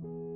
ส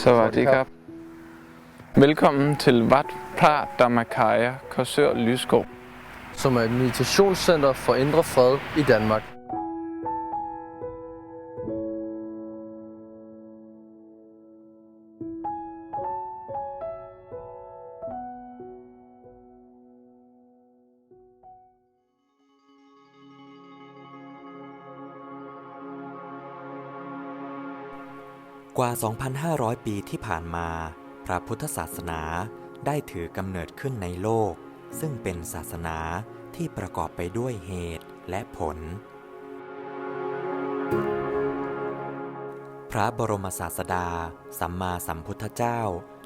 Så var det kap. Velkommen til Wat Pra Damakaya Korsør Lyskov, som er et meditationscenter for indre fred i Danmark. ว่า 2,500 ปีที่ผ่านมา พระพุทธศาสนาได้ถือกำเนิดขึ้นในโลก ซึ่งเป็นศาสนาที่ประกอบไปด้วยเหตุและผล พระบรมศาสดา สัมมาสัมพุทธเจ้า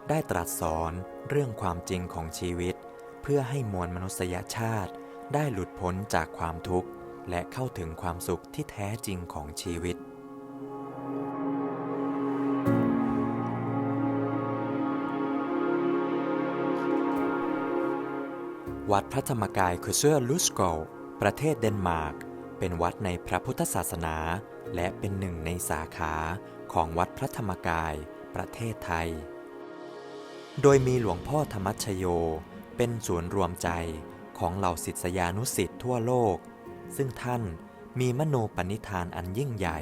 ได้ตรัสสอนเรื่องความจริงของชีวิต เพื่อให้มวลมนุษยชาติได้หลุดพ้นจากความทุกข์ และเข้าถึงความสุขที่แท้จริงของชีวิต วัดพระธรรมกายคือเชื่อลูสโกลประเทศเดนมาร์ก เป็นวัดในพระพุทธศาสนา และเป็นหนึ่งในสาขาของวัดพระธรรมกาย ประเทศไทย โดยมีหลวงพ่อธรรมชโย เป็นศูนย์รวมใจของเหล่าศิษยานุสิษย์ทั่วโลก ซึ่งท่านมีมโนปณิธานอันยิ่งใหญ่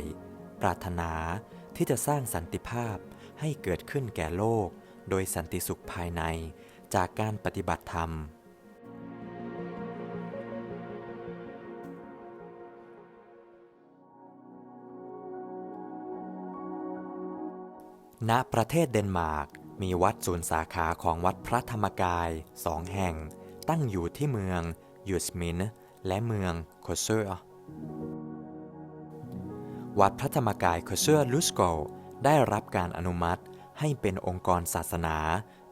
ปรารถนาที่จะสร้างสันติภาพให้เกิดขึ้นแก่โลก โดยสันติสุขภายในจากการปฏิบัติธรรม ณประเทศเดนมาร์กมีวัดศูนย์สาขาของวัดพระธรรมกายสองแห่ง ตั้งอยู่ที่เมืองยูสมินและเมืองโคเซอร์วัดพระธรรมกายโคเซอร์ลูสโกได้รับการอนุมัติให้เป็นองค์กรศาสนา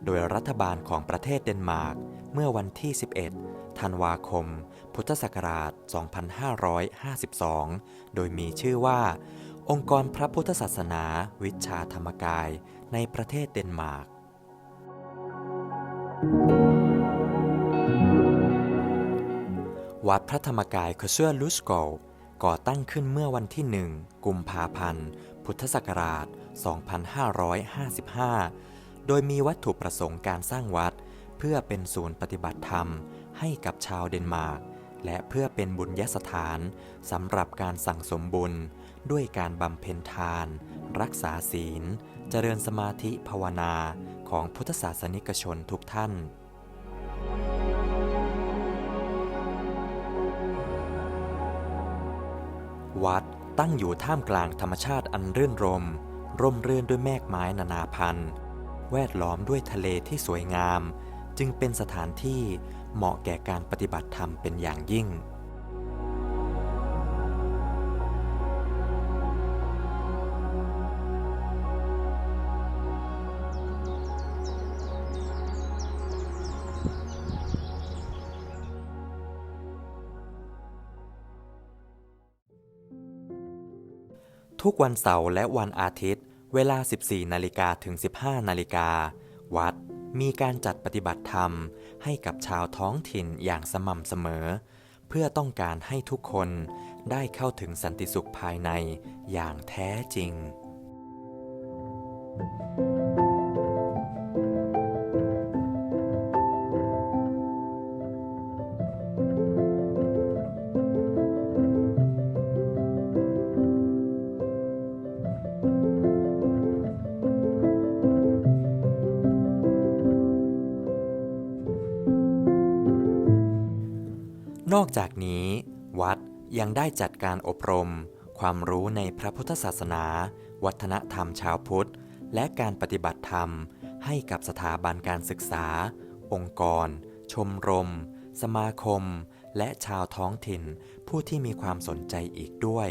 โดยรัฐบาลของประเทศเดนมาร์กเมื่อวันที่ 11 ธันวาคม พุทธศักราช 2552 โดยมีชื่อว่า องค์กรพระพุทธศาสนา วิชาธรรมกายในประเทศเดนมาร์ก วัดพระธรรมกายคเซอร์ลูสโกก่อตั้งขึ้นเมื่อวันที่หนึ่งกุมภาพันธ์ พุทธศักราช 2555 โดยมีวัตถุประสงค์การสร้างวัด เพื่อเป็นศูนย์ปฏิบัติธรรมให้กับชาวเดนมาร์ก และเพื่อเป็นบุญยสถานสำหรับการสั่งสมบุญ ด้วยการบำเพ็ญทาน รักษาศีล เจริญสมาธิภาวนาของพุทธศาสนิกชนทุกท่านวัดตั้งอยู่ท่ามกลางธรรมชาติอันรื่นรม ร่มรื่นด้วยแมกไม้นานาพันธุ์ แวดล้อมด้วยทะเลที่สวยงาม จึงเป็นสถานที่เหมาะแก่การปฏิบัติธรรมเป็นอย่างยิ่ง ทุกวันเสาร์และวันอาทิตย์ เวลา 14 นาฬิกาถึง 15 นาฬิกา วัดมีการจัดปฏิบัติธรรม ให้กับชาวท้องถิ่นอย่างสม่ำเสมอ เพื่อต้องการให้ทุกคนได้เข้าถึงสันติสุขภายในอย่างแท้จริง นอกจากนี้ วัดยังได้จัดการอบรม ความรู้ในพระพุทธศาสนา วัฒนธรรมชาวพุทธ และการปฏิบัติธรรม ให้กับสถาบันการศึกษา องค์กร ชมรม สมาคม และชาวท้องถิ่น ผู้ที่มีความสนใจอีกด้วย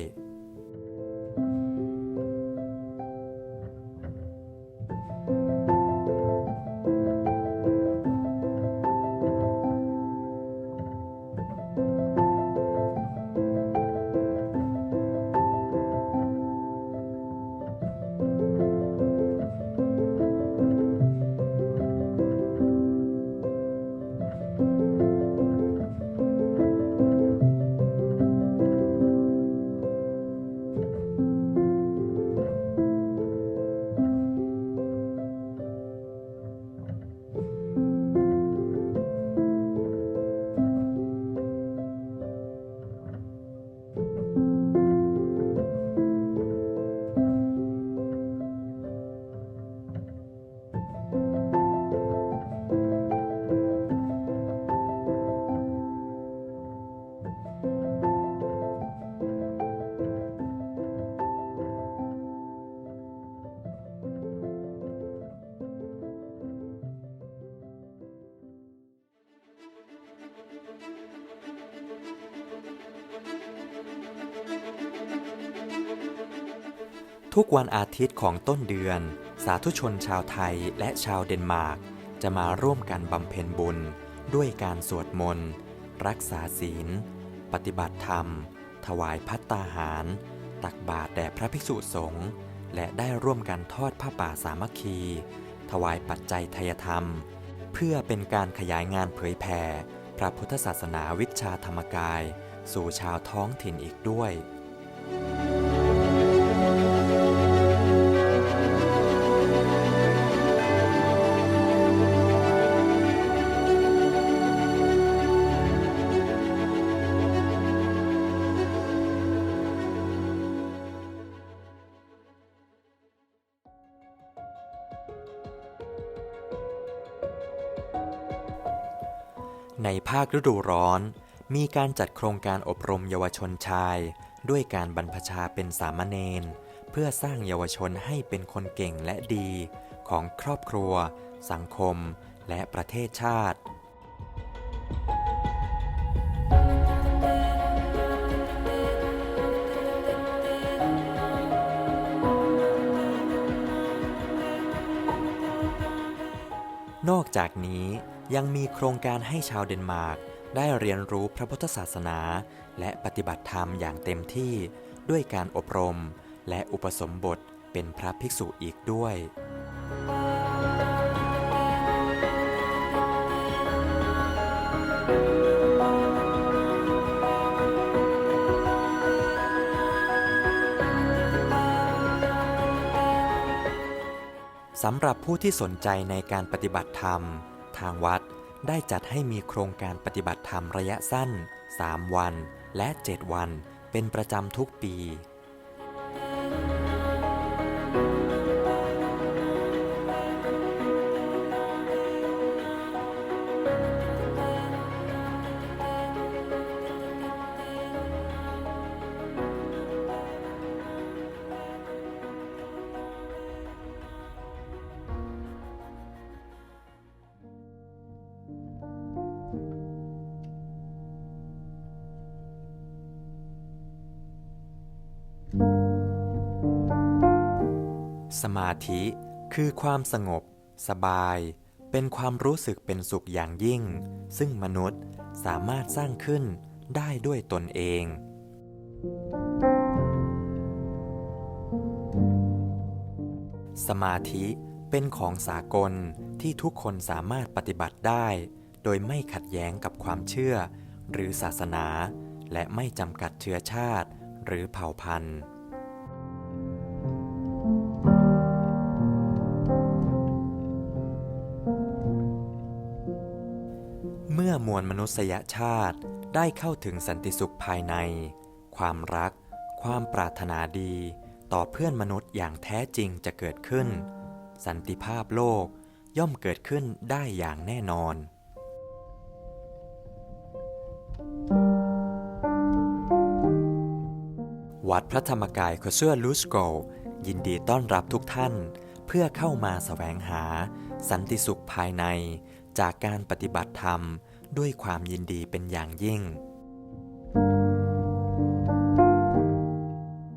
ทุกวันอาทิตย์ของต้นเดือน สาธุชนชาวไทยและชาวเดนมาร์ก จะมาร่วมกันบำเพ็ญบุญ ด้วยการสวดมนต์ รักษาศีล ปฏิบัติธรรม ถวายพัตตาหาร ตักบาตรแด่พระภิกษุสงฆ์และได้ร่วมกันทอดผ้าป่าสามัคคี ถวายปัจจัยทยธรรม เพื่อเป็นการขยายงานเผยแผ่พระพุทธศาสนาวิชาธรรมกาย สู่ชาวท้องถิ่นอีกด้วย ในภาคฤดูร้อน มีการจัดโครงการอบรมเยาวชนชาย ด้วยการบรรพชาเป็นสามเณรเพื่อสร้างเยาวชนให้เป็นคนเก่งและดี ของครอบครัว สังคม และประเทศชาติ นอกจากนี้ ยังมีโครงการให้ชาวเดนมาร์กได้เรียนรู้พระพุทธศาสนา และปฏิบัติธรรมอย่างเต็มที่ด้วยการอบรม และอุปสมบทเป็นพระภิกษุอีกด้วย สำหรับผู้ที่สนใจในการปฏิบัติธรรม ทางวัด ได้จัดให้มีโครงการปฏิบัติธรรมระยะสั้น 3 วัน และ 7 วัน เป็นประจำทุกปี สมาธิคือความสงบ สบาย เป็นความรู้สึกเป็นสุขอย่างยิ่ง ซึ่งมนุษย์สามารถสร้างขึ้นได้ด้วยตนเอง สมาธิเป็นของสากลที่ทุกคนสามารถปฏิบัติได้ โดยไม่ขัดแย้งกับความเชื่อ หรือศาสนา และไม่จำกัดเชื้อชาติ หรือเผ่าพันธุ์ มวลมนุษยชาติได้เข้าถึงสันติสุขภายใน ความรัก ความปรารถนาดี ต่อเพื่อนมนุษย์อย่างแท้จริงจะเกิดขึ้น สันติภาพโลกย่อมเกิดขึ้นได้อย่างแน่นอนวัดพระธรรมกายโคเซอร์ลูสโกยินดีต้อนรับทุกท่าน เพื่อเข้ามาแสวงหา สันติสุขภายใน จากการปฏิบัติธรรม ด้วยความยินดีเป็นอย่างยิ่ง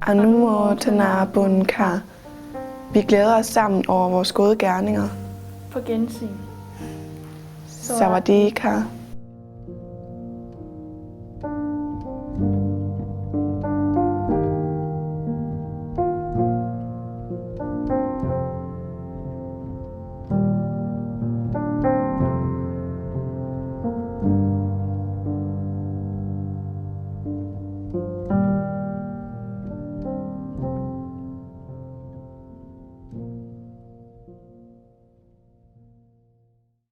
อนุโมทนาบุญค่ะ Vi glæder os sammen over vores gode gerninger. På gensyn. สวัสดีค่ะ